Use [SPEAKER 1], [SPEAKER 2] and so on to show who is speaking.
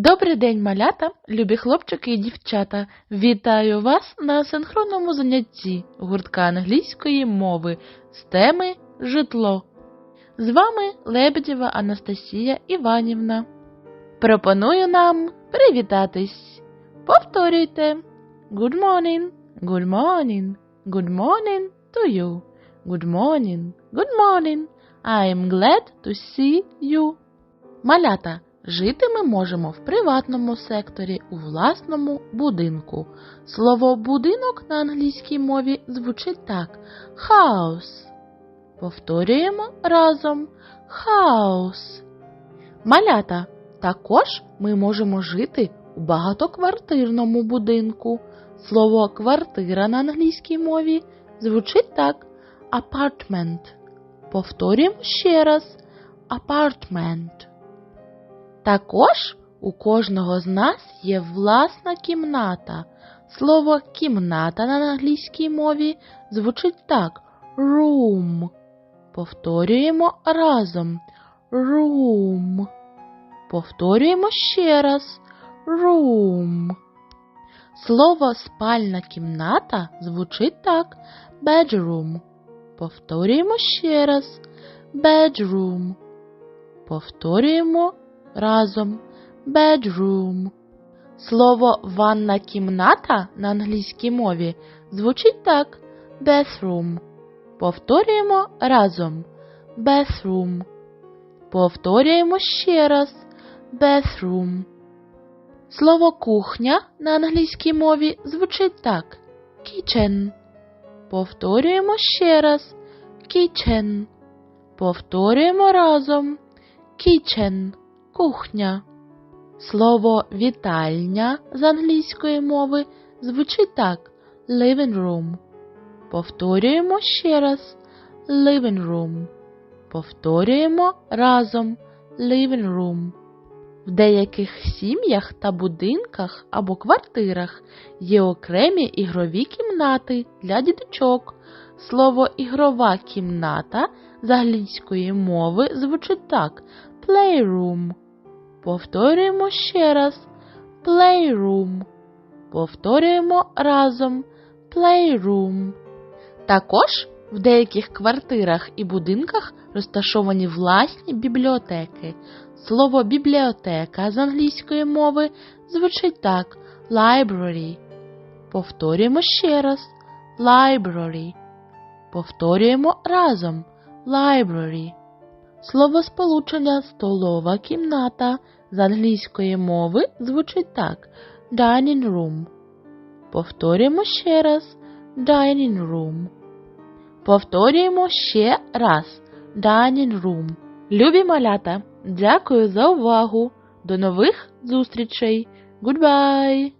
[SPEAKER 1] Добрий день, малята, любі хлопчики і дівчата. Вітаю вас на синхронному занятті гуртка англійської мови з теми житло. З вами Лебедєва Анастасія Іванівна. Пропоную нам привітатись. Повторюйте. Good morning, good morning, good morning to you. Good morning, good morning. I'm glad to see you. Малята, жити ми можемо в приватному секторі у власному будинку. Слово будинок на англійській мові звучить так: house. Повторюємо разом house. Малята, також ми можемо жити у багатоквартирному будинку. Слово квартира на англійській мові звучить так: apartment. Повторюємо ще раз apartment. Також у кожного з нас є власна кімната. Слово кімната на англійській мові звучить так room. Повторюємо разом room. Повторюємо ще раз room. Слово спальна кімната звучить так bedroom. Повторюємо ще раз bedroom. Повторюємо разом bedroom. Слово ванна кімната на англійській мові звучить так bathroom. Повторюємо разом bathroom. Повторюємо ще раз bathroom. Слово кухня на англійській мові звучить так kitchen. Повторюємо ще раз kitchen. Повторюємо разом kitchen кухня. Слово вітальня з англійської мови звучить так living room. Повторюємо ще раз living room. Повторюємо разом living room. В деяких сім'ях та будинках або квартирах є окремі ігрові кімнати для діточок. Слово ігрова кімната з англійської мови звучить так playroom. Повторюємо ще раз playroom. Повторюємо разом playroom. Також в деяких квартирах і будинках розташовані власні бібліотеки. Слово бібліотека з англійської мови звучить так library. Повторюємо ще раз library. Повторюємо разом library. Словосполучення столова кімната з англійської мови звучить так dining room. Повторюємо ще раз dining room. Повторюємо ще раз dining room. Любі малята, дякую за увагу. До нових зустрічей. Goodbye!